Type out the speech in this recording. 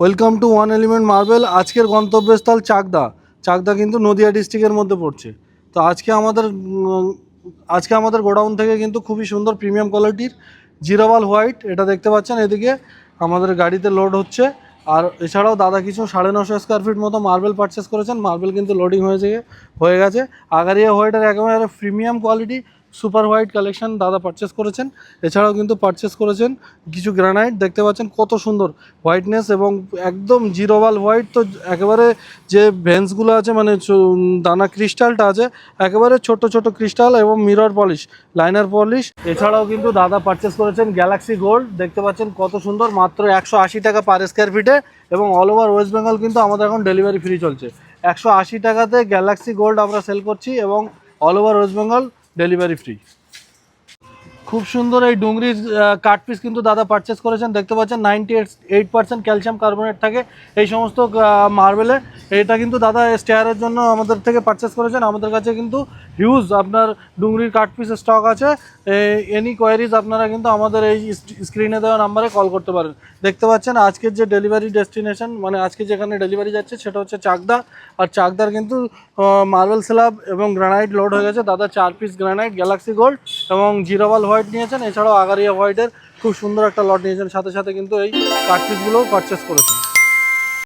Welcome to one element marble আজকের গন্তব্যস্থল চাকদা। চাকদা কিন্তু নদিয়া ডিস্ট্রিক্টের মধ্যে পড়ছে। তো আজকে আমাদের আজকে আমাদের গোডাউন থেকে কিন্তু খুবই সুন্দর প্রিমিয়াম কোয়ালিটির জিরাওয়াল হোয়াইট। এটা দেখতে পাচ্ছেন এদিকে। আমাদের গাড়িতে লোড হচ্ছে। আর এছাড়াও দাদা কিছু সাড়ে নশো স্কোয়ার ফিট মতো মার্বেল পারচেস করেছেন। মার্বেল কিন্তু লোডিং হয়েছে, হয়ে গেছে। আগারিয়া হোয়াইটের একেবারে premium quality super white collection দাদা পারচেস করেছেন। এছাড়াও কিন্তু পারচেস করেছেন কিছু গ্রানাইট দেখতে পাচ্ছেন কত সুন্দর হোয়াইটনেস এবং একদম জিরোওয়াল হোয়াইট তো একেবারে যে ভেন্সগুলো আছে মানে দানা ক্রিস্টালটা আছে, একেবারে ছোট ছোট ক্রিস্টাল এবং মিরর পলিশ লাইনার পলিশ এছাড়াও কিন্তু দাদা পারচেস করেছেন গ্যালাক্সি গোল্ড দেখতে পাচ্ছেন কত সুন্দর, মাত্র একশো আশি টাকা পার স্কোয়ার ফিটে এবং অল ওভার ওয়েস্ট বেঙ্গল কিন্তু আমাদের এখন ডেলিভারি ফ্রি চলছে। একশো আশি টাকাতে গ্যালাক্সি গোল্ড আমরা সেল করছি এবং all over West Bengal delivery free খুব সুন্দর এই ডুংরির কাঠ পিস কিন্তু দাদা পারচেস করেছেন। দেখতে পাচ্ছেন ninety eight percent calcium carbonate থাকে এই সমস্ত মার্বেলে এটা কিন্তু দাদা স্টেয়ারের জন্য আমাদের থেকে পারচেস করেছেন। আমাদের কাছে কিন্তু হিউজ আপনার ডুংরির কাঠ পিসের স্টক আছে এনি কোয়ারিজ আপনারা কিন্তু আমাদের এই স্ক্রিনে দেওয়া নাম্বারে কল করতে পারেন। দেখতে পাচ্ছেন, আজকের যে ডেলিভারি ডেস্টিনেশন মানে আজকে যেখানে ডেলিভারি যাচ্ছে, সেটা হচ্ছে চাকদা। আর চাকদার কিন্তু মার্বেল স্ল্যাব এবং গ্রানাইট লোড হয়ে গেছে। দাদা চার পিস গ্রানাইট গ্যালাক্সি গোল্ড এবং জিরাওয়াল হোয়াইট নিয়েছেন। এছাড়াও আগারিয়া হোয়াইটের খুব সুন্দর একটা লট নিয়েছেন। সাথে সাথে কিন্তু এই কাঠ পিসগুলোও পারচেস করেছেন।